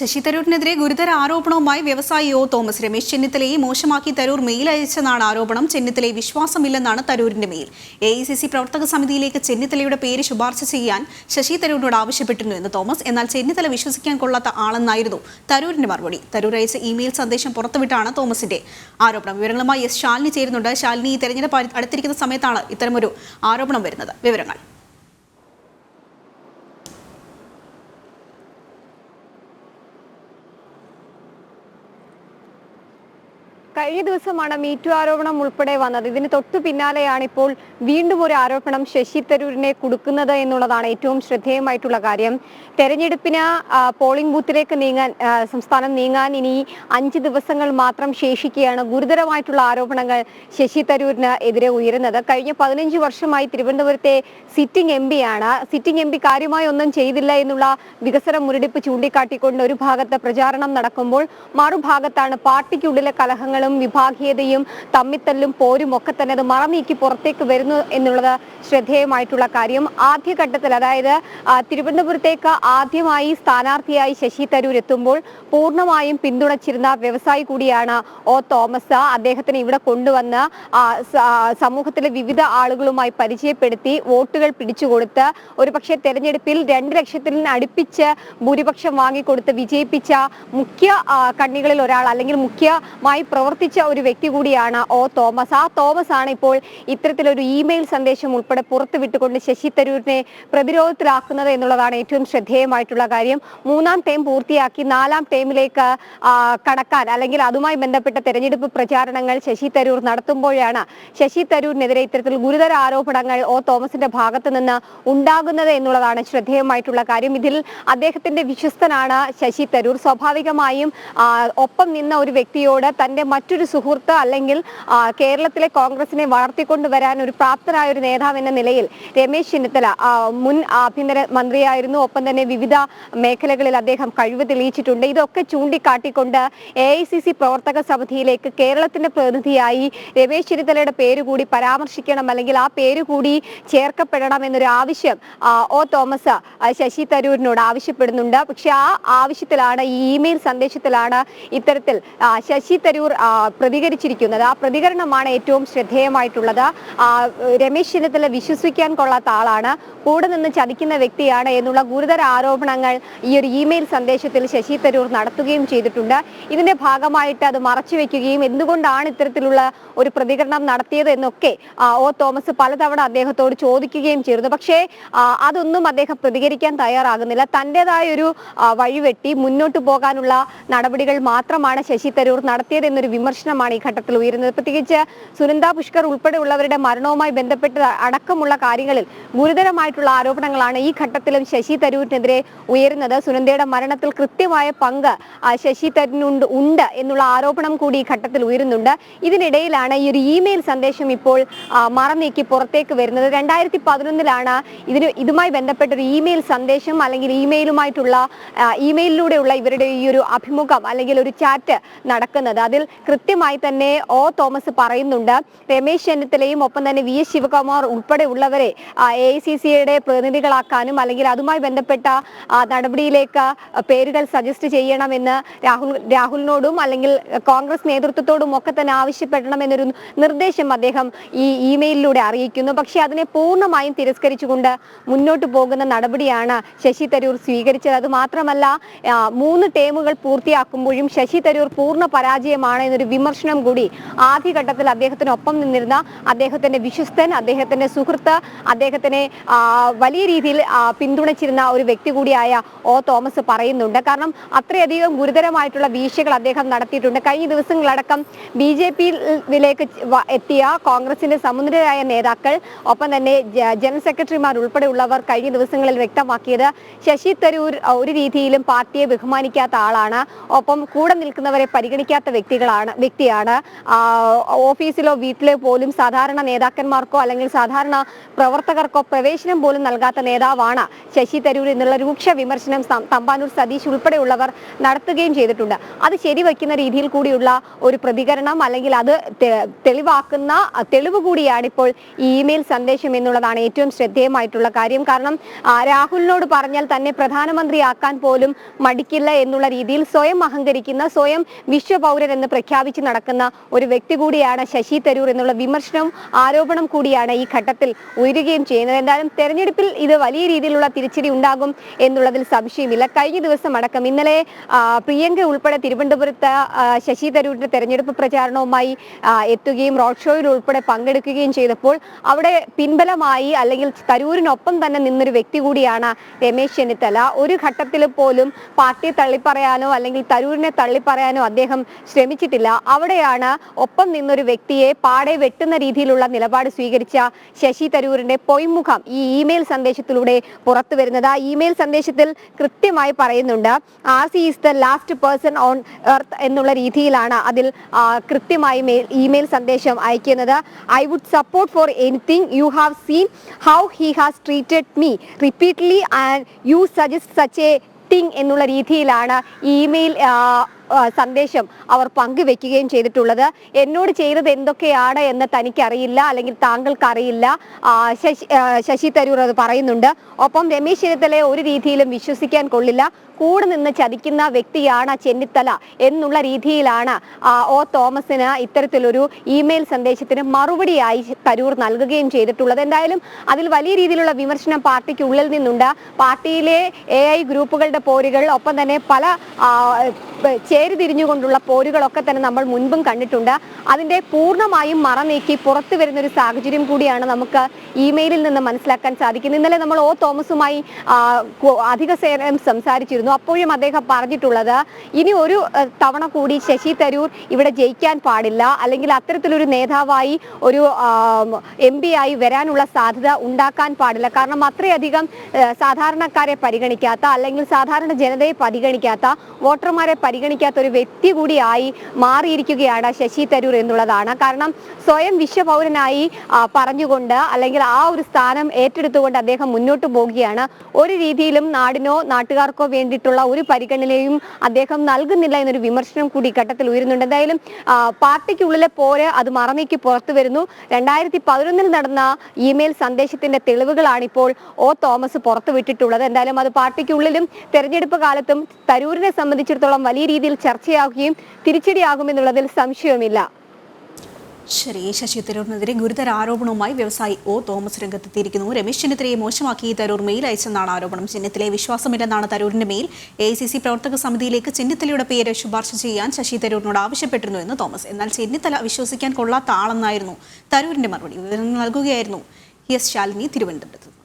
ശശി തരൂരിനെതിരെ ഗുരുതര ആരോപണവുമായി വ്യവസായി ഒ തോമസ് രമേശ് ചെന്നിത്തലയെ മോശമാക്കി തരൂർ മെയിൽ അയച്ചെന്നാണ് ആരോപണം. ചെന്നിത്തലയെ വിശ്വാസമില്ലെന്നാണ് തരൂരിന്റെ mail. A I C C പ്രവർത്തക സമിതിയിലേക്ക് ചെന്നിത്തലയുടെ പേര് ശുപാർശ ചെയ്യാൻ ശശി തരൂരിനോട് ആവശ്യപ്പെട്ടിരുന്നു എന്ന് തോമസ്. എന്നാൽ ചെന്നിത്തല വിശ്വസിക്കാൻ കൊള്ളാത്ത ആളെന്നായിരുന്നു തരൂരിന്റെ മറുപടി. തരൂർ അയച്ച ഇമെയിൽ സന്ദേശം പുറത്തുവിട്ടാണ് തോമസിന്റെ ആരോപണം. വിവരങ്ങളുമായി എസ് ശാലിനി ചേരുന്നുണ്ട്. ശാലിനി ഈ തെരഞ്ഞെടുപ്പ് അടുത്തിരിക്കുന്ന സമയത്താണ് ഇത്തരമൊരു ആരോപണം വരുന്നത്. വിവരങ്ങൾ. കഴിഞ്ഞ ദിവസമാണ് മീറ്റു ആരോപണം ഉൾപ്പെടെ വന്നത്. ഇതിന് തൊട്ടു പിന്നാലെയാണ് ഇപ്പോൾ വീണ്ടും ഒരു ആരോപണം ശശി തരൂരിനെ കൊടുക്കുന്നത് എന്നുള്ളതാണ് ഏറ്റവും ശ്രദ്ധേയമായിട്ടുള്ള കാര്യം. തെരഞ്ഞെടുപ്പിന് പോളിംഗ് ബൂത്തിലേക്ക് നീങ്ങാൻ സംസ്ഥാനം നീങ്ങാൻ ഇനി അഞ്ച് ദിവസങ്ങൾ മാത്രം ശേഷിക്കുകയാണ് ഗുരുതരമായിട്ടുള്ള ആരോപണങ്ങൾ ശശി തരൂരിന് എതിരെ ഉയരുന്നത്. കഴിഞ്ഞ പതിനഞ്ച് വർഷമായി തിരുവനന്തപുരത്തെ സിറ്റിംഗ് എം ആണ്. സിറ്റിംഗ് എം പി കാര്യമായി ഒന്നും ചെയ്തില്ല എന്നുള്ള വികസന മുരടിപ്പ് ചൂണ്ടിക്കാട്ടിക്കൊണ്ട് ഒരു ഭാഗത്ത് പ്രചാരണം നടക്കുമ്പോൾ മറുഭാഗത്താണ് പാർട്ടിക്കുള്ളിലെ കലഹങ്ങളും വിഭാഗീയതയും തമ്മിത്തല്ലും പോരും ഒക്കെ തന്നെ അത് മറനീക്കി പുറത്തേക്ക് വരുന്നു എന്നുള്ളത് ശ്രദ്ധേയമായിട്ടുള്ള കാര്യം. ആദ്യഘട്ടത്തിൽ അതായത് തിരുവനന്തപുരത്തേക്ക് ആദ്യമായി സ്ഥാനാർത്ഥിയായി ശശി തരൂർ എത്തുമ്പോൾ പൂർണമായും പിന്തുണച്ചിരുന്ന വ്യവസായി കൂടിയാണ് ഒ തോമസ്. അദ്ദേഹത്തിന് ഇവിടെ കൊണ്ടുവന്ന് സമൂഹത്തിലെ വിവിധ ആളുകളുമായി പരിചയപ്പെടുത്തി വോട്ടുകൾ പിടിച്ചുകൊടുത്ത് ഒരുപക്ഷെ തെരഞ്ഞെടുപ്പിൽ രണ്ട് ലക്ഷത്തിൽ നിന്ന് അടുപ്പിച്ച് ഭൂരിപക്ഷം വാങ്ങിക്കൊടുത്ത് വിജയിപ്പിച്ച മുഖ്യ കണ്ണികളിൽ ഒരാൾ അല്ലെങ്കിൽ മുഖ്യമായി പ്രവർത്തിച്ച ഒരു വ്യക്തി കൂടിയാണ് ഒ തോമസ്. ആ തോമസ് ആണ് ഇപ്പോൾ ഇത്തരത്തിലൊരു ഇമെയിൽ സന്ദേശം ഉൾപ്പെടെ പുറത്തുവിട്ടുകൊണ്ട് ശശി തരൂരിനെ പ്രതിരോധത്തിലാക്കുന്നത് എന്നുള്ളതാണ് ഏറ്റവും ശ്രദ്ധേയമായിട്ടുള്ള കാര്യം. മൂന്നാം ടേം പൂർത്തിയാക്കി നാലാം ടേമിലേക്ക് കടക്കാൻ അല്ലെങ്കിൽ അതുമായി ബന്ധപ്പെട്ട തെരഞ്ഞെടുപ്പ് പ്രചാരണങ്ങൾ ശശി തരൂർ നടത്തുമ്പോഴാണ് ശശി തരൂരിനെതിരെ ഇത്തരത്തിൽ ഗുരുതര ആരോപണങ്ങൾ ഒ തോമസിന്റെ ഭാഗത്ത് നിന്ന് ഉണ്ടാകുന്നത് എന്നുള്ളതാണ് ശ്രദ്ധേയമായിട്ടുള്ള കാര്യം. ഇതിൽ അദ്ദേഹത്തിന്റെ വിശ്വസ്തനാണ് ശശി തരൂർ. സ്വാഭാവികമായും ഒപ്പം നിന്ന ഒരു വ്യക്തിയോട് തന്റെ മറ്റൊരു സുഹൃത്ത് അല്ലെങ്കിൽ കേരളത്തിലെ കോൺഗ്രസിനെ വളർത്തിക്കൊണ്ടുവരാൻ ഒരു പ്രാപ്തനായ ഒരു നേതാവ് എന്ന നിലയിൽ രമേശ് ചെന്നിത്തല മുൻ ആഭ്യന്തര മന്ത്രിയായിരുന്നു. ഒപ്പം തന്നെ വിവിധ മേഖലകളിൽ അദ്ദേഹം കഴിവ് തെളിയിച്ചിട്ടുണ്ട്. ഇതൊക്കെ ചൂണ്ടിക്കാട്ടിക്കൊണ്ട് എ ഐ സി സി പ്രവർത്തക സമിതിയിലേക്ക് കേരളത്തിന്റെ പ്രതിനിധിയായി രമേശ് ചെന്നിത്തലയുടെ പേര് കൂടി പരാമർശിക്കണം അല്ലെങ്കിൽ ആ പേര് കൂടി ചേർക്കപ്പെടണം എന്നൊരു ആവശ്യം ഒ തോമസ് ശശി തരൂരിനോട് ആവശ്യപ്പെടുന്നുണ്ട്. പക്ഷെ ആ ആവശ്യത്തിലാണ് ഈ ഇമെയിൽ സന്ദേശത്തിലാണ് ഇത്തരത്തിൽ ശശി തരൂർ പ്രതികരിച്ചിരിക്കുന്നത്. ആ പ്രതികരണമാണ് ഏറ്റവും ശ്രദ്ധേയമായിട്ടുള്ളത്. രമേശ് ചെന്നിത്തല വിശ്വസിക്കാൻ കൊള്ളാത്ത ആളാണ്. കൂടെ നിന്ന് ചതിക്കുന്ന വ്യക്തിയാണ് എന്നുള്ള ഗുരുതര ആരോപണങ്ങൾ ഈ ഒരു ഇമെയിൽ സന്ദേശത്തിൽ ശശി തരൂർ നടത്തുകയും ചെയ്തിട്ടുണ്ട്. ഇതിന്റെ ഭാഗമായിട്ട് അത് മറച്ചുവെക്കുകയും എന്തുകൊണ്ടാണ് ഇത്തരത്തിലുള്ള ഒരു പ്രതികരണം നടത്തിയത് എന്നൊക്കെ ഒ തോമസ് പലതവണ അദ്ദേഹത്തോട് ചോദിക്കുകയും ചെയ്തു പക്ഷേ അതൊന്നും അദ്ദേഹം പ്രതികരിക്കാൻ തയ്യാറാകുന്നില്ല. തന്റെതായ ഒരു വഴിവെട്ടി മുന്നോട്ട് പോകാനുള്ള നടപടികൾ മാത്രമാണ് ശശി തരൂർ നടത്തിയത് എന്നൊരു വിമർശനമാണ് ഈ ഘട്ടത്തിൽ ഉയരുന്നത്. പ്രത്യേകിച്ച് സുനന്ദ പുഷ്കർ ഉൾപ്പെടെയുള്ളവരുടെ മരണവുമായി ബന്ധപ്പെട്ട് അടക്കമുള്ള കാര്യങ്ങളിൽ ഗുരുതരമായിട്ടുള്ള ആരോപണങ്ങളാണ് ഈ ഘട്ടത്തിലും ശശി തരൂരിനെതിരെ ഉയരുന്നത്. സുനന്ദയുടെ മരണത്തിൽ കൃത്യമായ പങ്ക് ശശി തരൂരിനുണ്ട് ഉണ്ട് എന്നുള്ള ആരോപണം കൂടി ഈ ഘട്ടത്തിൽ ഉയരുന്നുണ്ട്. ഇതിനിടയിലാണ് ഈ ഒരു ഇമെയിൽ സന്ദേശം ഇപ്പോൾ ആ, മറനീക്കി പുറത്തേക്ക് വരുന്നത്. രണ്ടായിരത്തി പതിനൊന്നിലാണ് ഇതിന് ഇതുമായി ബന്ധപ്പെട്ട ഒരു ഇമെയിൽ സന്ദേശം അല്ലെങ്കിൽ ഇമെയിലുമായിട്ടുള്ള ഇമെയിലിലൂടെയുള്ള ഇവരുടെ ഈ ഒരു അഭിമുഖം അല്ലെങ്കിൽ ഒരു ചാറ്റ് നടക്കുന്നത്. അതിൽ കൃത്യമായി തന്നെ ഒ തോമസ് പറയുന്നുണ്ട്. രമേശ് ചെന്നിത്തലയും ഒപ്പം തന്നെ വി എസ് ശിവകുമാർ ഉൾപ്പെടെ ഉള്ളവരെ എ ഐ സി സിയുടെ പ്രതിനിധികളാക്കാനും അല്ലെങ്കിൽ അതുമായി ബന്ധപ്പെട്ട നടപടിയിലേക്ക് പേരുകൾ സജസ്റ്റ് ചെയ്യണമെന്ന് രാഹുൽ രാഹുലിനോടും അല്ലെങ്കിൽ കോൺഗ്രസ് നേതൃത്വത്തോടും ഒക്കെ തന്നെ ആവശ്യപ്പെടണമെന്നൊരു നിർദ്ദേശം അദ്ദേഹം ഈ ഇമെയിലിലൂടെ അറിയിക്കുന്നു. പക്ഷേ അതിനെ പൂർണമായും തിരസ്കരിച്ചുകൊണ്ട് മുന്നോട്ട് പോകുന്ന നടപടിയാണ് ശശി തരൂർ സ്വീകരിച്ചത്. അത് മാത്രമല്ല മൂന്ന് ടേമുകൾ പൂർത്തിയാക്കുമ്പോഴും ശശി തരൂർ പൂർണ പരാജയമാണ് വിമർശനം കൂടി ആദ്യഘട്ടത്തിൽ അദ്ദേഹത്തിനൊപ്പം നിന്നിരുന്ന അദ്ദേഹത്തിന്റെ വിശ്വസ്തൻ അദ്ദേഹത്തിന്റെ സുഹൃത്ത് അദ്ദേഹത്തിനെ വലിയ രീതിയിൽ പിന്തുണച്ചിരുന്ന ഒരു വ്യക്തി കൂടിയായ ഒ തോമസ് പറയുന്നുണ്ട്. കാരണം അത്രയധികം ഗുരുതരമായിട്ടുള്ള വീഴ്ചകൾ അദ്ദേഹം നടത്തിയിട്ടുണ്ട്. കഴിഞ്ഞ ദിവസങ്ങളടക്കം ബി ജെ പിയിലേക്ക് എത്തിയ കോൺഗ്രസിന്റെ സമുദ്രരായ നേതാക്കൾ ഒപ്പം തന്നെ ജനറൽ സെക്രട്ടറിമാർ ഉൾപ്പെടെയുള്ളവർ കഴിഞ്ഞ ദിവസങ്ങളിൽ വ്യക്തമാക്കിയത് ശശി തരൂർ ഒരു രീതിയിലും പാർട്ടിയെ ബഹുമാനിക്കാത്ത ആളാണ്. ഒപ്പം കൂടെ നിൽക്കുന്നവരെ പരിഗണിക്കാത്ത വ്യക്തികളാണ്. വ്യക്തിയാണ് വ്യക്തിയാണ്. ഓഫീസിലോ വീട്ടിലോ പോലും സാധാരണ നേതാക്കന്മാർക്കോ അല്ലെങ്കിൽ സാധാരണ പ്രവർത്തകർക്കോ പ്രവേശനം പോലും നൽകാത്ത നേതാവാണ് ശശി തരൂർ എന്നുള്ള രൂക്ഷ വിമർശനം തമ്പാനൂർ സതീഷ് ഉൾപ്പെടെയുള്ളവർ നടത്തുകയും ചെയ്തിട്ടുണ്ട്. അത് ശരിവയ്ക്കുന്ന രീതിയിൽ കൂടിയുള്ള ഒരു പ്രതികരണം അല്ലെങ്കിൽ അത് തെളിവാക്കുന്ന തെളിവ് കൂടിയാണ് ഇപ്പോൾ ഇമെയിൽ സന്ദേശം എന്നുള്ളതാണ് ഏറ്റവും ശ്രദ്ധേയമായിട്ടുള്ള കാര്യം. കാരണം രാഹുലിനോട് പറഞ്ഞാൽ തന്നെ പ്രധാനമന്ത്രിയാക്കാൻ പോലും മടിക്കില്ല എന്നുള്ള രീതിയിൽ സ്വയം അഹങ്കരിക്കുന്ന സ്വയം വിശ്വപൗരൻ എന്ന് പ്രഖ്യാപിച്ച് നടക്കുന്ന ഒരു വ്യക്തി കൂടിയാണ് ശശി തരൂർ എന്നുള്ള വിമർശനവും ആരോപണം കൂടിയാണ് ഈ ഘട്ടത്തിൽ ഉയരുകയും ചെയ്യുന്നത്. എന്തായാലും തെരഞ്ഞെടുപ്പിൽ ഇത് വലിയ രീതിയിലുള്ള തിരിച്ചടി ഉണ്ടാകും എന്നുള്ളതിൽ സംശയമില്ല. കഴിഞ്ഞ ദിവസം അടക്കം ഇന്നലെ പ്രിയങ്ക ഉൾപ്പെടെ തിരുവനന്തപുരത്ത് ശശി തരൂരിന്റെ തെരഞ്ഞെടുപ്പ് പ്രചാരണവുമായി എത്തുകയും റോഡ് ഷോയിൽ ഉൾപ്പെടെ പങ്കെടുക്കുകയും ചെയ്തപ്പോൾ അവിടെ പിൻബലമായി അല്ലെങ്കിൽ തരൂരിനൊപ്പം തന്നെ നിന്നൊരു വ്യക്തി കൂടിയാണ് രമേശ് ചെന്നിത്തല. ഒരു ഘട്ടത്തിൽ പോലും പാർട്ടിയെ തള്ളിപ്പറയാനോ അല്ലെങ്കിൽ തരൂരിനെ തള്ളിപ്പറയാനോ അദ്ദേഹം ശ്രമിച്ചിട്ടില്ല. അവിടെയാണ് ഒപ്പം നിന്നൊരു വ്യക്തിയെ പാടെ വെട്ടുന്ന രീതിയിലുള്ള നിലപാട് സ്വീകരിച്ച ശശി തരൂരിന്റെ പൊയ്മുഖം ഈ ഇമെയിൽ സന്ദേശത്തിലൂടെ പുറത്തു വരുന്നത്. ആ ഇമെയിൽ സന്ദേശത്തിൽ കൃത്യമായി പറയുന്നുണ്ട് R C is the last person on earth എന്നുള്ള രീതിയിലാണ് അതിൽ കൃത്യമായി മെയിൽ ഇമെയിൽ സന്ദേശം അയക്കുന്നത്. I would support for anything you have seen how he has treated me repeatedly and you suggest such a thing എന്നുള്ള രീതിയിലാണ് ഇമെയിൽ സന്ദേശം അവർ പങ്കുവെക്കുകയും ചെയ്തിട്ടുള്ളത്. എന്നോട് ചെയ്തത് എന്തൊക്കെയാണ് എന്ന് തനിക്കറിയില്ല അല്ലെങ്കിൽ താങ്കൾക്ക് അറിയില്ല ശശി തരൂർ അത് പറയുന്നുണ്ട്. ഒപ്പം രമേശ് ചെന്നിത്തലയെ ഒരു രീതിയിലും വിശ്വസിക്കാൻ കൊള്ളില്ല. കൂടെ നിന്ന് ചതിക്കുന്ന വ്യക്തിയാണ് ചെന്നിത്തല എന്നുള്ള രീതിയിലാണ് ഒ തോമസിന് ഇത്തരത്തിലൊരു ഇമെയിൽ സന്ദേശത്തിന് മറുപടിയായി തരൂർ നൽകുകയും ചെയ്തിട്ടുള്ളത്. എന്തായാലും അതിൽ വലിയ രീതിയിലുള്ള വിമർശനം പാർട്ടിക്ക് ഉള്ളിൽ നിന്നുണ്ട്. പാർട്ടിയിലെ എ ഐ ഗ്രൂപ്പുകളുടെ പോരുകൾ ഒപ്പം തന്നെ പല ചേരിതിരിഞ്ഞുകൊണ്ടുള്ള പോരുകളൊക്കെ തന്നെ നമ്മൾ മുൻപും കണ്ടിട്ടുണ്ട്. അതിന്റെ പൂർണമായും മറനീക്കി പുറത്തു വരുന്ന ഒരു സാഹചര്യം കൂടിയാണ് നമുക്ക് ഇമെയിലിൽ നിന്ന് മനസ്സിലാക്കാൻ സാധിക്കുന്നത്. ഇന്നലെ നമ്മൾ ഒ തോമസുമായി അധിക സേവനം സംസാരിച്ചിരുന്നു. അപ്പോഴും അദ്ദേഹം പറഞ്ഞിട്ടുള്ളത് ഇനി ഒരു തവണ കൂടി ശശി തരൂർ ഇവിടെ ജയിക്കാൻ പാടില്ല. അല്ലെങ്കിൽ അത്തരത്തിലൊരു നേതാവായി ഒരു എം ആയി വരാനുള്ള സാധ്യത ഉണ്ടാക്കാൻ പാടില്ല. കാരണം അത്രയധികം സാധാരണക്കാരെ പരിഗണിക്കാത്ത അല്ലെങ്കിൽ സാധാരണ ജനതയെ പരിഗണിക്കാത്ത വോട്ടർമാരെ പരിഗണിക്കാത്ത ഒരു വ്യക്തി കൂടിയായി മാറിയിരിക്കുകയാണ് ശശി തരൂർ എന്നുള്ളതാണ്. കാരണം സ്വയം വിശ്വപൗരനായി പറഞ്ഞുകൊണ്ട് അല്ലെങ്കിൽ ആ ഒരു സ്ഥാനം ഏറ്റെടുത്തുകൊണ്ട് അദ്ദേഹം മുന്നോട്ട് പോകുകയാണ് ഒരു രീതിയിലും നാടിനോ നാട്ടുകാർക്കോ വേണ്ടിയിട്ടുള്ള ഒരു പരിഗണനയും അദ്ദേഹം നൽകുന്നില്ല എന്നൊരു വിമർശനം കൂടി ഘട്ടത്തിൽ ഉയരുന്നുണ്ട്. എന്തായാലും പാർട്ടിക്കുള്ളിലെ പോര് അത് മറന്നേക്ക് പുറത്തു വരുന്നു. രണ്ടായിരത്തി പതിനൊന്നിൽ നടന്ന ഇമെയിൽ സന്ദേശത്തിന്റെ തെളിവുകളാണ് ഇപ്പോൾ ഒ തോമസ് പുറത്തുവിട്ടിട്ടുള്ളത് എന്തായാലും അത് പാർട്ടിക്കുള്ളിലും തെരഞ്ഞെടുപ്പ് കാലത്തും തരൂരിനെ സംബന്ധിച്ചിടത്തോളം വലിയ രീതിയിൽ ചർച്ചയാകുകയും തിരിച്ചടിയാകുമെന്നുള്ളതിൽ സംശയവുമില്ല. ശരി ശശി തരൂരിനെതിരെ ഗുരുതര ആരോപണവുമായി വ്യവസായി ഒ തോമസ് രംഗത്തെത്തിയിരിക്കുന്നു. രമേശ് ചെന്നിത്തലയെ മോശമാക്കി തരൂർ മെയിൽ അയച്ചെന്നാണ് ആരോപണം. ചെന്നിത്തലയെ വിശ്വാസമില്ലെന്നാണ് തരൂരിന്റെ മെയിൽ. എ പ്രവർത്തക സമിതിയിലേക്ക് ചെന്നിത്തലയുടെ പേര് ശുപാർശ ചെയ്യാൻ ശശി തരൂരിനോട് ആവശ്യപ്പെട്ടിരുന്നു എന്ന് തോമസ്. എന്നാൽ ചെന്നിത്തല വിശ്വസിക്കാൻ കൊള്ളാത്ത ആളെന്നായിരുന്നു തരൂരിന്റെ മറുപടി. വിവരങ്ങൾ നൽകുകയായിരുന്നു. എസ് ശാലിനി തിരുവനന്തപുരത്ത്.